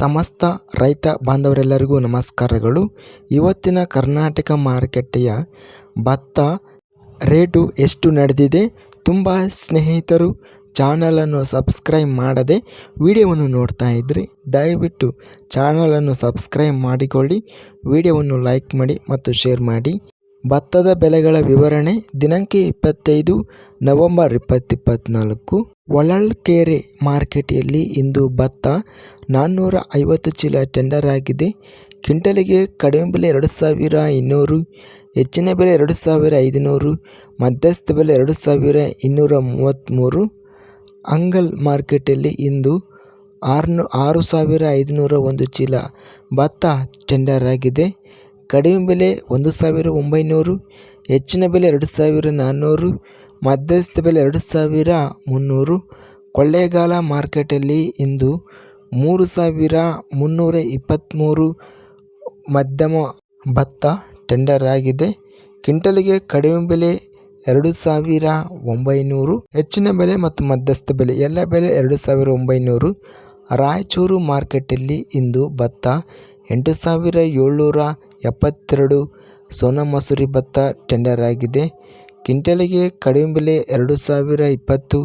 ಸಮಸ್ತ ರೈತ ಬಾಂಧವರೆಲ್ಲರಿಗೂ ನಮಸ್ಕಾರಗಳು. ಇವತ್ತಿನ ಕರ್ನಾಟಕ ಮಾರುಕಟ್ಟೆಯ ಭತ್ತ ರೇಟು ಎಷ್ಟು ನಡೆದಿದೆ? ತುಂಬ ಸ್ನೇಹಿತರು ಚಾನಲನ್ನು ಸಬ್ಸ್ಕ್ರೈಬ್ ಮಾಡದೆ ವಿಡಿಯೋವನ್ನು ನೋಡ್ತಾ ಇದ್ದರೆ ದಯವಿಟ್ಟು ಚಾನಲನ್ನು ಸಬ್ಸ್ಕ್ರೈಬ್ ಮಾಡಿಕೊಳ್ಳಿ. ವಿಡಿಯೋವನ್ನು ಲೈಕ್ ಮಾಡಿ ಮತ್ತು ಶೇರ್ ಮಾಡಿ. ಭತ್ತದ ಬೆಲೆಗಳ ವಿವರಣೆ, ದಿನಾಂಕ ಇಪ್ಪತ್ತೈದು, ನವೆಂಬರ್ ಇಪ್ಪತ್ತಿಪ್ಪತ್ನಾಲ್ಕು. ಹೊಳಲ್ಕೆರೆ ಮಾರ್ಕೆಟಲ್ಲಿ ಇಂದು ಭತ್ತ ನಾನ್ನೂರ ಐವತ್ತು ಚೀಲ ಟೆಂಡರ್ ಆಗಿದೆ. ಕ್ವಿಂಟಲಿಗೆ ಕಡಿಮೆ ಬೆಲೆ ಎರಡು ಸಾವಿರ ಇನ್ನೂರು, ಹೆಚ್ಚಿನ ಬೆಲೆ ಎರಡು ಸಾವಿರ ಐದುನೂರು, ಮಧ್ಯಸ್ಥ ಬೆಲೆ ಎರಡು ಸಾವಿರ ಇನ್ನೂರ ಮೂವತ್ತ್ಮೂರು. ಅಂಗಲ್ ಮಾರ್ಕೆಟಲ್ಲಿ ಇಂದು ಆರುನೂ, ಆರು ಸಾವಿರ ಐದುನೂರ ಒಂದು ಚೀಲ ಭತ್ತ ಟೆಂಡರ್ ಆಗಿದೆ. ಕಡಿಮೆ ಬೆಲೆ ಒಂದು ಸಾವಿರ ಒಂಬೈನೂರು, ಹೆಚ್ಚಿನ ಬೆಲೆ ಎರಡು ಸಾವಿರ ನಾನ್ನೂರು, ಮಧ್ಯಸ್ಥ ಬೆಲೆ ಎರಡು ಸಾವಿರ ಮುನ್ನೂರು. ಕೊಳ್ಳೇಗಾಲ ಮಾರ್ಕೆಟಲ್ಲಿ ಇಂದು ಮೂರು ಸಾವಿರ ಮುನ್ನೂರ ಇಪ್ಪತ್ತ್ಮೂರು ಮಧ್ಯಮ ಭತ್ತ ಟೆಂಡರ್ ಆಗಿದೆ. ಕ್ವಿಂಟಲಿಗೆ ಕಡಿಮೆ ಬೆಲೆ ಎರಡು ಸಾವಿರ ಒಂಬೈನೂರು, ಹೆಚ್ಚಿನ ಬೆಲೆ ಮತ್ತು ಮಧ್ಯಸ್ಥ ಬೆಲೆ ಎಲ್ಲ ಬೆಲೆ ಎರಡು ಸಾವಿರ ಒಂಬೈನೂರು. ರಾಯಚೂರು ಮಾರ್ಕೆಟಲ್ಲಿ ಇಂದು ಭತ್ತ ಎಂಟು ಸಾವಿರ ಏಳ್ನೂರ ಎಪ್ಪತ್ತೆರಡು ಸೋನಾ ಮಸೂರಿ ಭತ್ತ ಟೆಂಡರ್ ಆಗಿದೆ. ಕ್ವಿಂಟಲಿಗೆ ಕಡಿಮೆ ಬೆಲೆ ಎರಡು ಸಾವಿರ ಇಪ್ಪತ್ತು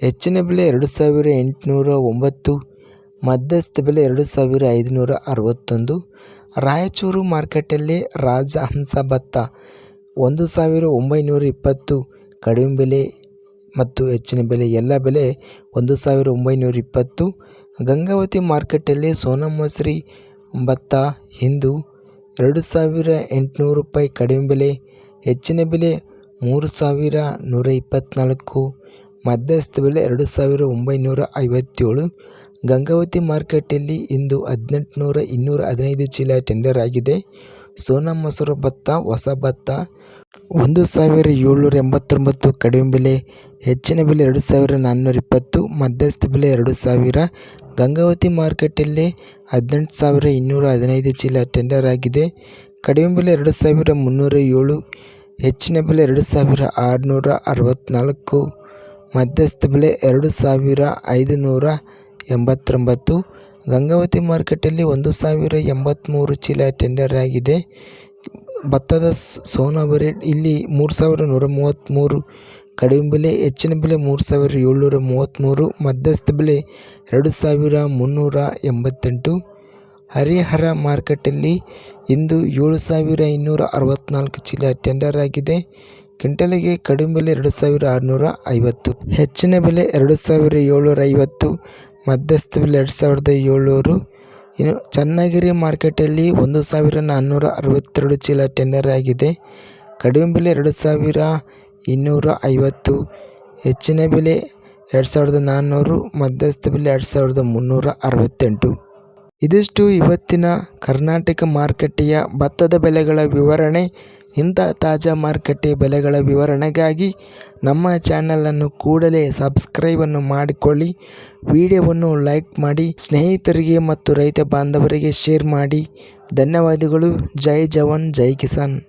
ಹೆಚ್ಚಿನ ಬೆಲೆ ಎರಡು ಸಾವಿರ ಎಂಟುನೂರ ಒಂಬತ್ತು ಮಧ್ಯಸ್ಥ ಬೆಲೆ ಎರಡು ಸಾವಿರ ಐದುನೂರ ಅರವತ್ತೊಂದು ರಾಯಚೂರು ಮಾರ್ಕೆಟಲ್ಲಿ ರಾಜಹಂಸ ಭತ್ತ ಒಂದು ಸಾವಿರ ಒಂಬೈನೂರ ಇಪ್ಪತ್ತು ಕಡಿಮೆ ಬೆಲೆ ಮತ್ತು ಹೆಚ್ಚಿನ ಬೆಲೆ, ಎಲ್ಲ ಬೆಲೆ ಒಂದು ಸಾವಿರ ಒಂಬೈನೂರ ಇಪ್ಪತ್ತು ಗಂಗಾವತಿ ಮಾರ್ಕೆಟಲ್ಲಿ ಸೋನಾ ಮಸೂರಿ ಭತ್ತ ಇಂದು ಎರಡು ಸಾವಿರ ಎಂಟುನೂರು ರೂಪಾಯಿ ಕಡಿಮೆ ಬೆಲೆ, ಹೆಚ್ಚಿನ ಬೆಲೆ ಮೂರು ಸಾವಿರ ನೂರ ಇಪ್ಪತ್ತ್ನಾಲ್ಕು ಮಧ್ಯಸ್ಥ ಬೆಲೆ ಎರಡು ಸಾವಿರ ಒಂಬೈನೂರ ಐವತ್ತೇಳು ಗಂಗಾವತಿ ಮಾರ್ಕೆಟಲ್ಲಿ ಇಂದು ಹದಿನೆಂಟುನೂರ ಇನ್ನೂರ ಹದಿನೈದು ಚೀಲ ಟೆಂಡರ್ ಆಗಿದೆ. ಸೋನಾ ಮಸೂರ ಭತ್ತ, ಹೊಸ ಭತ್ತ, ಒಂದು ಸಾವಿರ ಏಳ್ನೂರ ಎಂಬತ್ತೊಂಬತ್ತು ಕಡಿಮೆ ಬೆಲೆ, ಹೆಚ್ಚಿನ ಬೆಲೆ ಎರಡು ಸಾವಿರ ನಾನ್ನೂರ ಇಪ್ಪತ್ತು, ಮಧ್ಯಸ್ಥ ಬೆಲೆ ಎರಡು ಸಾವಿರ, ಗಂಗಾವತಿ ಮಾರ್ಕೆಟಲ್ಲಿ ಹದಿನೆಂಟು ಸಾವಿರ ಇನ್ನೂರ ಹದಿನೈದು ಚೀಲ ಟೆಂಡರ್ ಆಗಿದೆ. ಕಡಿಮೆ ಬೆಲೆ ಎರಡು ಸಾವಿರ ಮುನ್ನೂರ ಏಳು, ಹೆಚ್ಚಿನ ಬೆಲೆ ಎರಡು ಸಾವಿರ ಆರುನೂರ ಅರವತ್ತ್ನಾಲ್ಕು ಮಧ್ಯಸ್ಥ ಬೆಲೆ ಎರಡು ಸಾವಿರ ಐದುನೂರ ಎಂಬತ್ತೊಂಬತ್ತು ಗಂಗಾವತಿ ಮಾರ್ಕೆಟಲ್ಲಿ ಒಂದು ಸಾವಿರ ಎಂಬತ್ತ್ಮೂರು ಚೀಲ ಟೆಂಡರ್ ಆಗಿದೆ. ಭತ್ತದ ಸೋನಾ ರೇಟ್ ಇಲ್ಲಿ ಮೂರು ಸಾವಿರ ನೂರ ಮೂವತ್ತ್ಮೂರು ಕಡಿಮೆ ಬೆಲೆ, ಹೆಚ್ಚಿನ ಬೆಲೆ ಮೂರು ಸಾವಿರ ಏಳ್ನೂರ ಮೂವತ್ತ್ಮೂರು ಮಧ್ಯಸ್ಥ ಬೆಲೆ ಎರಡು ಸಾವಿರ ಮುನ್ನೂರ ಎಂಬತ್ತೆಂಟು. ಹರಿಹರ ಮಾರ್ಕೆಟಲ್ಲಿ ಇಂದು ಏಳು ಸಾವಿರ ಇನ್ನೂರ ಅರವತ್ತ್ನಾಲ್ಕು ಚೀಲ ಟೆಂಡರ್ ಆಗಿದೆ. ಕ್ವಿಂಟಲಿಗೆ ಕಡಿಮೆ ಬೆಲೆ ಎರಡು ಸಾವಿರ ಆರುನೂರ ಐವತ್ತು, ಹೆಚ್ಚಿನ ಬೆಲೆ ಎರಡು ಸಾವಿರ ಏಳ್ನೂರ ಐವತ್ತು ಮಧ್ಯಸ್ಥ ಬಿಲ್ ಎರಡು ಸಾವಿರದ ಏಳ್ನೂರು. ಇನ್ನು ಚನ್ನಗಿರಿ ಮಾರ್ಕೆಟಲ್ಲಿ ಒಂದು ಸಾವಿರ ನಾನ್ನೂರ ಅರವತ್ತೆರಡು ಚೀಲ ಟೆಂಡರ್ ಆಗಿದೆ. ಕಡಿಮೆ ಬೆಲೆ ಎರಡು ಸಾವಿರ ಇನ್ನೂರ ಐವತ್ತು. ಹೆಚ್ಚಿನ ಬೆಲೆ ಎರಡು ಸಾವಿರದ ನಾನ್ನೂರು. ಮಧ್ಯಸ್ಥ ಬೆಲೆ ಎರಡು ಸಾವಿರದ ಮುನ್ನೂರ ಅರವತ್ತೆಂಟು. ಇದಿಷ್ಟು ಇವತ್ತಿನ ಕರ್ನಾಟಕ ಮಾರುಕಟ್ಟೆಯ ಭತ್ತದ ಬೆಲೆಗಳ ವಿವರಣೆ. ಇಂಥ ತಾಜಾ ಮಾರುಕಟ್ಟೆ ಬೆಲೆಗಳ ವಿವರಣೆಗಾಗಿ ನಮ್ಮ ಚಾನಲನ್ನು ಕೂಡಲೇ ಸಬ್ಸ್ಕ್ರೈಬನ್ನು ಮಾಡಿಕೊಳ್ಳಿ. ವಿಡಿಯೋವನ್ನು ಲೈಕ್ ಮಾಡಿ, ಸ್ನೇಹಿತರಿಗೆ ಮತ್ತು ರೈತ ಬಾಂಧವರಿಗೆ ಶೇರ್ ಮಾಡಿ. ಧನ್ಯವಾದಗಳು. ಜೈ ಜವಾನ್, ಜೈ ಕಿಸಾನ್.